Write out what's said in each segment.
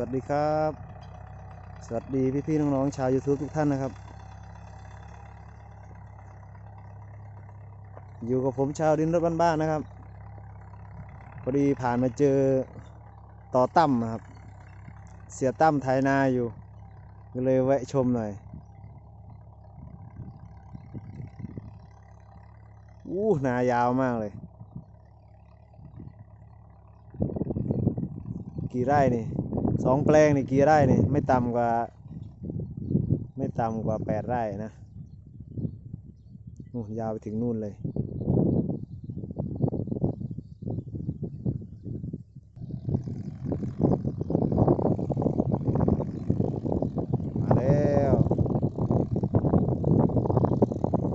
วัสดีครับ สวัสดีพี่ๆน้องๆชาว YouTube ทุกท่านนะครับ อยู่กับผมชาวดินรถบ้านๆนะครับ พอดีผ่านมาเจอต่อตั้มนะครับ เสียตั้มไทยนาอยู่ก็เลยแวะชมหน่อยอู้นายาวมากเลย กี่ไร่นี่ สองแปลงนี่กี่ไร่นี่ไม่ต่ำกว่า ไม่ต่ำกว่าแปดไร่นะโอ้ยาวไปถึงนู่นเลย มาแล้ว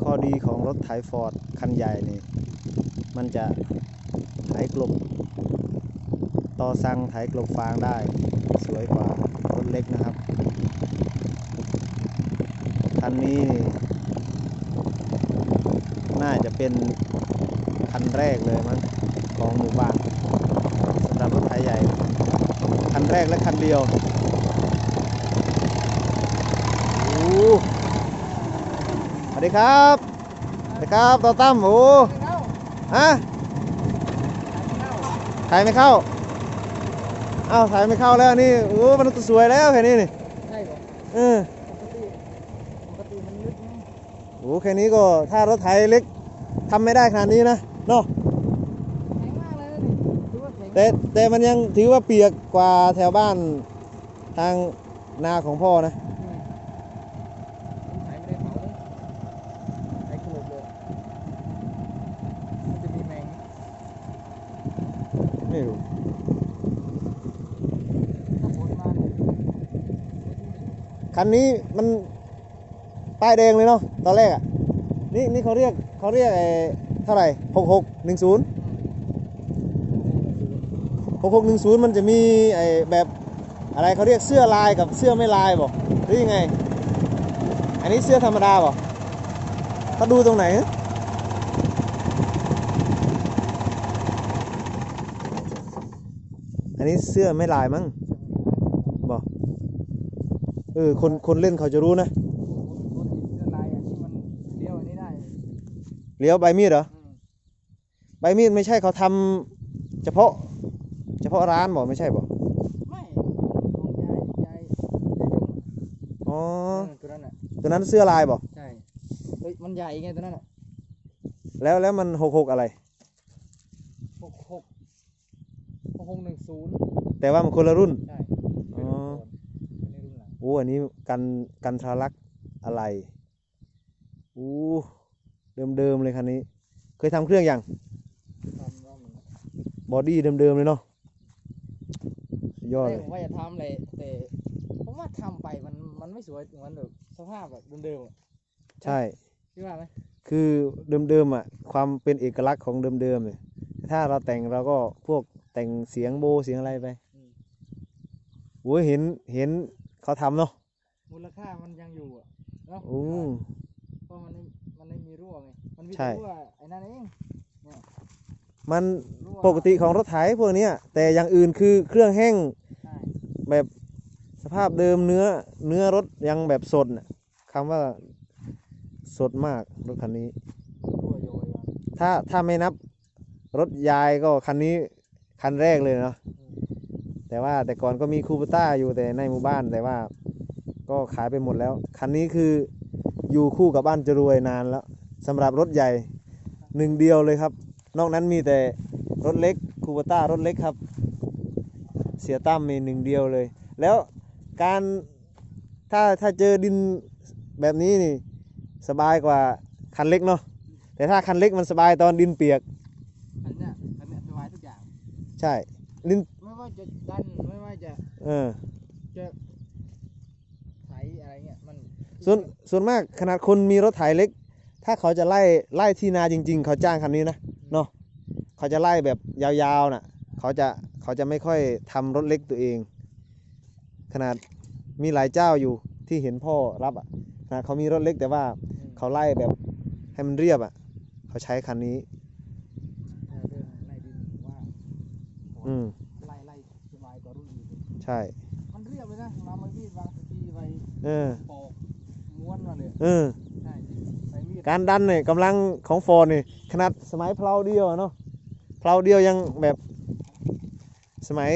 ข้อดีของรถไถฟอร์ดคันใหญ่นี่ มันจะไถกลบ ต่อสั่งไถกลบฟางได้ สวยกว่ารถเล็กนะครับคันนี้ น่าจะเป็นคันแรกเลยมั้งของหมู่บ้านสำหรับรถไถใหญ่ คันแรกและคันเดียวโอ้สวัสดีครับสวัสดีครับต่อตั้มโอ้ฮะถ่ายไม่เข้า อ้าวถ่ายไม่เข้าแล้วนี่โอ้มันสวยแล้วแค่นี้นี่ใช่ป่ะเออปกติปกติมันลึกนะโอ้แค่นี้ก็ถ้ารถไถเล็กทำไม่ได้ขนาดนี้นะเนาะแข็งมากเลยนะนี่ถือว่าแข็งแต่แต่มันยังถือว่าเปียกกว่าแถวบ้านทางนาของพ่อนะอืมผมถ่ายไม่ได้เผาเลยถ่ายโขลกเลยมันจะมีแมง ไม่รู้ ถ้าฝนมาเนี่ย คันนี้มันป้ายแดงเลยเนาะตอนแรกอะนี่นี่เขาเรียกเขาเรียกไอ้เท่าไหร่หกหกหนึ่งศูนย์หกหกหนึ่งศูนย์มันจะมีไอ้แบบอะไรเขาเรียกเสื้อลายกับเสื้อไม่ลายบอกหรือยังไง อันนี้เสื้อธรรมดาบอกเขาดูตรงไหนอันนี้เสื้อไม่ลายมั้ง เออคนคนเล่นเขาจะรู้นะเลายอะที่มันเลี้ยวอันนี้ได้เลี้ยวใบมีดเหรออืมใบมีดไม่ใช่เขาทำเฉพาะ เฉพาะร้านบอกไม่ใช่บอกไม่ของยายยายยายยงอ๋อเออตัวนั้นอะตัวนั้นเสื้อลายบอกใช่เฮ้ยมันใหญ่ไงตัวนั้นอะแล้วแล้วมันหกหกอะไร หกหกหกหกหนึ่งศูนย์แต่ว่ามันคนละรุ่น ใช่ อนเป็นรุ่นหลังโอ้อันนี้กันกันทารักอะไรอู้เดิมเดิมๆเลยคันนี้ เคยทำเครื่องอย่างทำรอบหนึ่งบอดี้เดิมเดิมๆเลยเนาะสุดยอดไม่เลยผมว่าจะทำเลยแต่ผมว่าทำไปมันมันไม่สวยเหมือนแบบสภาพแบบเดิมๆอะใช่คิดว่าไหมคือเดิมเดิมๆอะ ความเป็นเอกลักษณ์ของเดิมเดิมๆเนี่ยถ้าเราแต่งเราก็พวกแต่งเสียงโบเสียงอะไรไปอืมโอ้ยเห็นเห็น เขาทำเนาะมูลค่ามันยังอยู่อะเนาะอืมเพราะมันไม่มันไม่มีรั่วไงมันมีใช่แต่รั่วไอ้นั่นเองมันรั่วปกติของรถไถพวกเนี้ยแต่อย่างอื่นคือเครื่องแห้งใช่แบบสภาพเดิมเนื้อเนื้อรถยังแบบสดน่ะคำว่าสดมากรถคันนี้ รั่วโยยมาถ้าถ้าไม่นับรถยายก็คันนี้คันแรกเลยเนาะอืม แต่ว่าแต่ก่อนก็มีคูปต้าอยู่แต่ในหมู่บ้านแต่ว่า ก็ขายไปหมดแล้ว คันนี้คืออยู่คู่กับบ้านจะรวยนานแล้วสำหรับรถใหญ่หนึ่งเดียวเลยครับ นอกนั้นมีแต่รถเล็กคูปต้ารถเล็กครับ เสียตั้มมีหนึ่งเดียวเลย แล้วการถ้าถ้าเจอดินแบบนี้นี่สบายกว่าคันเล็กเนาะแต่ถ้าคันเล็กมันสบายตอนดินเปียก อันเนี้ยอันเนี้ยสบายทุกอย่าง ใช่ดินไม่ ว่าจะดันไม่ว่าจะเออจะไถอะไรเงี้ยมันส่วนส่วนมากขนาดคนมีรถไถเล็ก ถ้าเขาจะไล่ไล่ที่นาจริง ๆ เขาจ้างคันนี้นะเนาะเขาจะไล่แบบยาวๆน่ะ เขาจะเขาจะไม่ค่อยทำรถเล็กตัวเอง ขนาดมีหลายเจ้าอยู่ที่เห็นพ่อรับอะขนาดเขามีรถเล็กแต่ว่าอืมเขาไล่แบบให้มันเรียบอะ เขาใช้คันนี้เออ เรื่องไล่ดินว่าอืมไล่ไล่สบายกว่ารุ่นอื่นใช่ มันนะเราไม่มีดวางสกีไปเออ ปอกม้วนมาเลยเออ ใช่ไปมีดการดันเนี่ยกำลังของฟอร์ดนี่ขนาดสมัยเพลาเดียวอะเนาะเพลาเดียวยังแบบสมัย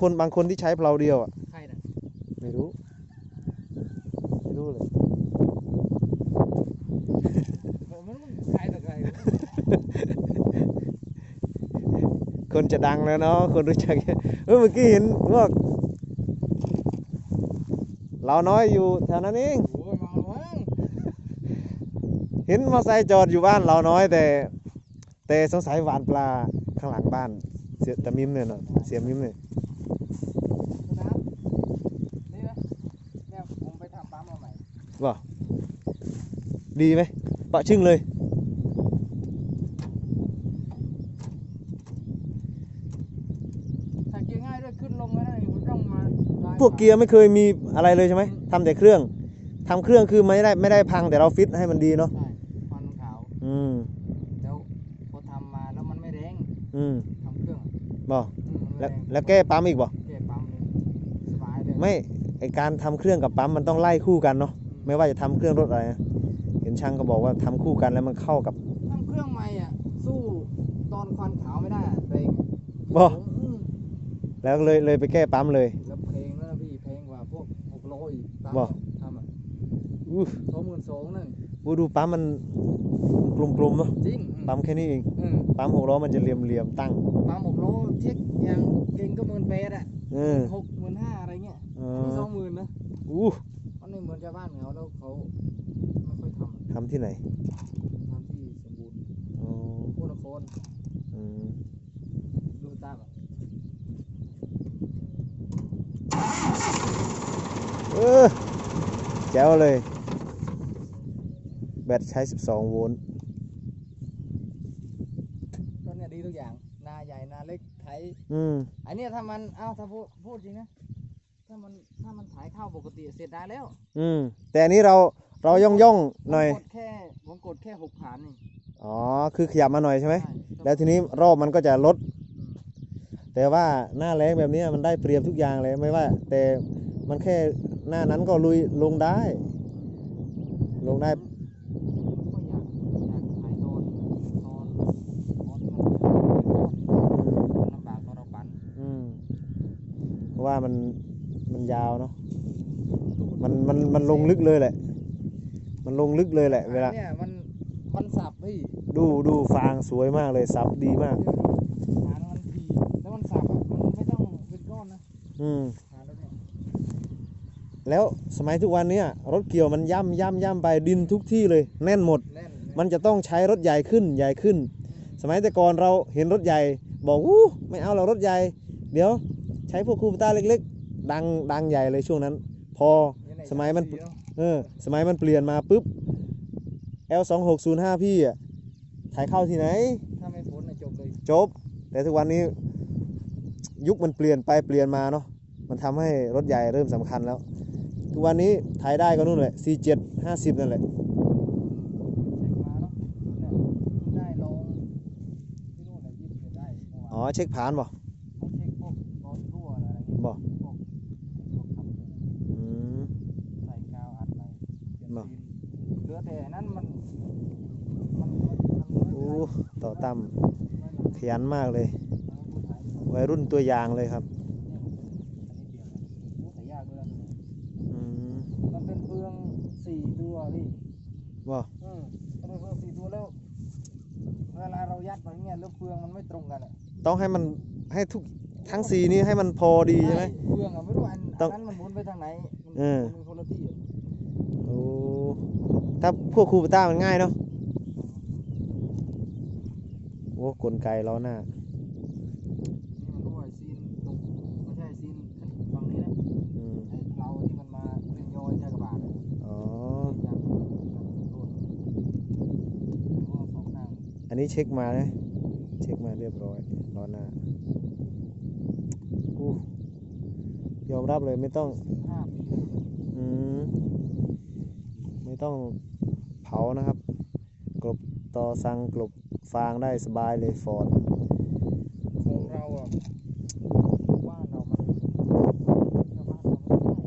คนบางคนที่ใช้เพลาเดียวอะใครน่ะไม่รู้ ไม่รู้เลยมันมันใครต่อใครคนจะดังแล้วเนาะคนรู้จักเออเมื่อกี้เห็นพวก เราน้อยอยู่แถวนั้นเอง โอ้ยมาแล้วมั้งเห็นมอเตอร์ไซค์จอดอยู่บ้านเราน้อยแต่ แต่สงสัยหวานปลาข้างหลังบ้าน เสียตะมิมเนี่ยเนาะเสียมิมเนี่ยน้ำนี่นะเนี่ยผมไปทำปั๊มมาใหม่ ดีไหมปะชึ่งเลย ใส่เกียร์ง่ายด้วยขึ้นลงแล้วนะนี่ผมต้องมาได้ พ วกเกียร์ไม่เคยมีอะไรเลยใช่ไหมทำแต่เครื่องทำเครื่องคือไม่ได้ไม่ได้พังแต่เราฟิตให้มันดีเนาะใช่ฟันขาวอืมแล้วพอทำมาแล้วมันไม่แรงอืมทำเครื่องบ่อืมมันแล้วไม่รงแล้วแก้ปั๊มอีกบ่แก้ปั๊มเลยสบายเลยไม่ไอการทำเครื่องกับปั๊มมันต้องไล่คู่กันเนาะอืมไม่ว่าจะทำเครื่องรถอะไรนะเห็นช่างก็บอกว่าทำคู่กันแล้วมันเข้ากับ ทำเครื่องใหม่อะ สู้ตอนควันขาวไม่ได้อะเพลงบ่อืมแล้วเลยเลยไปแก้ปั๊มเลย แบ่ทำอะอู้สองหมื่นสองนั่นหูดูปั๊มมันกลมๆเนาะจริงอืมปั๊มแค่นี้เองอืมปั๊มหกล้อมันจะเหลี่ยมๆตั้งปั๊มหกโลเช็คอย่างเก่งก็หมื่นแปดอะเออหกหมื่นห้าอะไรเงี้ยเอนี่อสองหมื่นนะอู้มันไม่เหมือนชาวบ้านเขาแล้วเขาไม่ค่อยทำอะทำที่ไหนทำที่สมบูรณ์อ๋อโคตรโคนอืมดูตามอะเออแจ๋ วเลย แบตใช้ 12 โวลต์ก็เนี่ยดีทุกอย่างนาใหญ่นาเล็กไถอืม อันเนี้ยถ้ามันเอ้าถ้าพูดพูดจริงนะถ้ามันถ้ามันถ่ายเข้าปกติเสร็จได้แล้วอืม แต่อันนี้เราเราย่องย่องๆหน่อย ผมกดแค่ผมกดแค่หกฐานนี่อ๋อ คือขยับมาหน่อยใช่ไหม ใช่แล้วทีนี้รอบมันก็จะลดอืมแต่ว่าหน้าแรงแบบเนี้ยมันได้เปรียบทุกอย่างเลยไม่ว่า แต่มันแค่ หน้านั้นก็ลุยลงได้ ลงได้ก็อยากอยากถ่ายตอนตอนตอนที่มันมันลำบากตอนเราปั่นอืมเพราะว่ามันมันยาวเนาะมันมันมันลงลึกเลยแหละ มันลงลึกเลยแหละเวลาเนี่ยมันมันสับพี่ดูดูฟางสวยมากเลยซับดีมากฐานมันทีแล้วมันสับอะมันไม่ต้องเป็นก้อนนะอืม ฐานแล้วเนี่ย แล้วสมัยทุกวันเนี้ยรถเกี่ยวมันย่ำย่ำย่ำไปดินทุกที่เลยแน่นหมด แน่นมันจะต้องใช้รถใหญ่ขึ้นใหญ่ขึ้น สมัยแต่ก่อนเราเห็นรถใหญ่ บอกวู้ไม่เอาเรารถใหญ่ เดี๋ยวใช้พวกคูปต้าเล็ก ๆ ดังดังใหญ่เลยช่วงนั้น พอสมัยมันเออสมัยมันเปลี่ยนมาปุ๊บ L 2 6 0 5 พี่อะถ่ายเข้าที่ไหน ถ้าไม่พ้นน่ะจบเลยจบ แต่ทุกวันนี้ยุคมันเปลี่ยนไปเปลี่ยนมาเนาะมันทำให้รถใหญ่เริ่มสำคัญแล้ว ทุกวันนี้ถ่ายได้ก็นู่นแหละ47 50นั่นแหละเช็คมาเนาะเนี่ยเพิ่งได้ลงที่นู่นเลยยี่สิบเอ็ดได้เมื่อวานอ๋อเช็คผ่านบ่เขาเช็คพวกรอยรั่วอะไรอย่างเงี้ยบ่พวกพวกขับเลยอืมใส่กาวอัดไปเปลี่ยนบ่ซีนเหลือแต่นั้นมันมันมันมันโอ้ต่อตั้มไม่หลังขยันมากเลยมันก็ถ่ายอยู่วัยรุ่นตัวอย่างเลยครับ เนี่ยอันนี้เปลี่ยนเลยโอ้แต่ยากด้วยนะตัวนี้ อืม มันเป็นเฟือง สี่ตัวพี่บ่อืมมันเป็นเฟืองสี่ตัวแล้วเวลาเรายัดไปเงี้ยแล้วเฟืองมันไม่ตรงกันอะต้องให้มันให้ทุกทั้งสีนี้ให้มันพอดีใช่ไหม เฟืองอะไม่รู้อันต้อัองนนั้นมันหมุนไปทางไหนมันเออ มันมีคนละที่อะโอ้ถ้าพวกคูปต้ามันง่ายเนาะโอ้กลไกล้อหน้า นี่มันรู้ว่าซีนตรงไม่ใช่ซีนฝั่งนี้นะ อืม ไอ้เพลาที่มันมาเป็นยอยใช่กระบาดอะ อ๋อ อย่างอย่างโดนเป็นพวกสองทาง อันนี้เช็คมานะ เช็คมาเรียบร้อยล้อหน้าอู้ยอมรับเลยไม่ต้องอืมไม่ต้องเผานะครับ กลบต่อสังกลบฟางได้สบายเลยฟอร์ดของเราอะบ้านเรามันชาวบ้านเราไม่ได้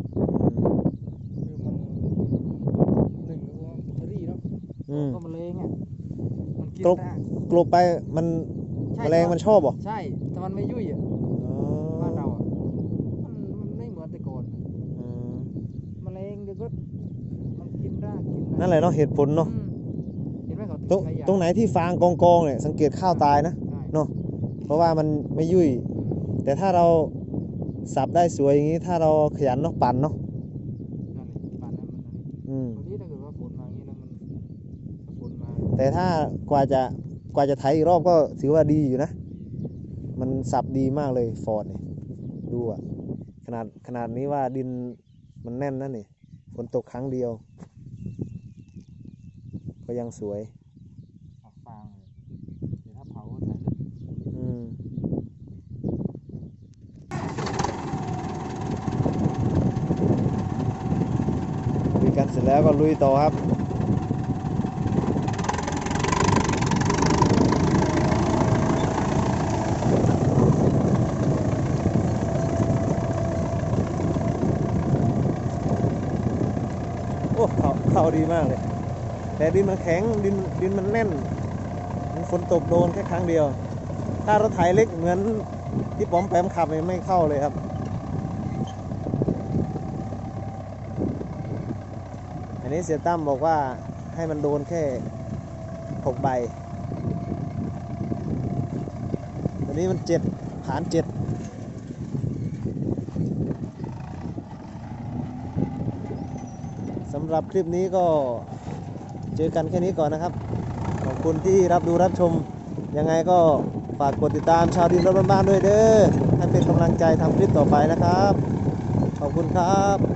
กินกลบรากกลบไปมันใช่แมลงมันชอบเหรอใช่ แต่มันไม่ยุ่ยอะอ๋อบ้านเราอะมันมันไม่เหมือนแต่ก่อนอืมแมลงเดี๋ยวก็มันกินรากกินอไรนั่นแหละเนาะเหตุผลเนาะอืมเห็นไหมเขาติดตรงขยะตรงไหนที่ฟางกองกองๆเนี่ยสังเกตข้าวตายนะ ใช่เนาะ เพราะว่ามันไม่ยุ่ย อืมแต่ถ้าเราสับได้สวยอย่างนี้ ถ้าเราขยันเนาะปั่นเนาะนั่นแหละป่านนั้นมันอันนี้อืม วันนี้ถ้าเกิดว่าฝนมาอย่างนี้แล้วมันถ้าฝนมา แต่ถ้ากว่าจะกว่าจะไถอีกรอบก็ถือว่าดีอยู่นะ มันสับดีมากเลยฟอร์ดเนี่ยดูอะขนาดขนาดนี้ว่าดินมันแน่นนั่นนี่ฝนตกครั้งเดียว ก็ยังสวยฝักฟางเลยเดี๋ยวถ้าเผาก็ใช้เลยอืมคุยกันเสร็จแล้วก็ลุยต่อครับ โอ้เขาเขาดีมากเลย แต่ดินมันแข็งดินดินมันแน่นฝนตกโดนแค่ครั้งเดียว ถ้ารถไถเล็กเหมือนที่ผมแปมขับเนี่ยไม่เข้าเลยครับอันนี้เสียตั้มบอกว่าให้มันโดนแค่หกใบอันนี้มันเจ็ดฐานเจ็ดำหรับคลิปนี้ก็เจอกันแค่นี้ก่อนนะครับ ขอบคุณที่รับดูรับชม ยังไงก็ฝากกดติดตามชาวดินรถบ้านด้วยเด้อให้เป็นกำลังใจทำคลิปต่อไปนะครับ ขอบคุณครับ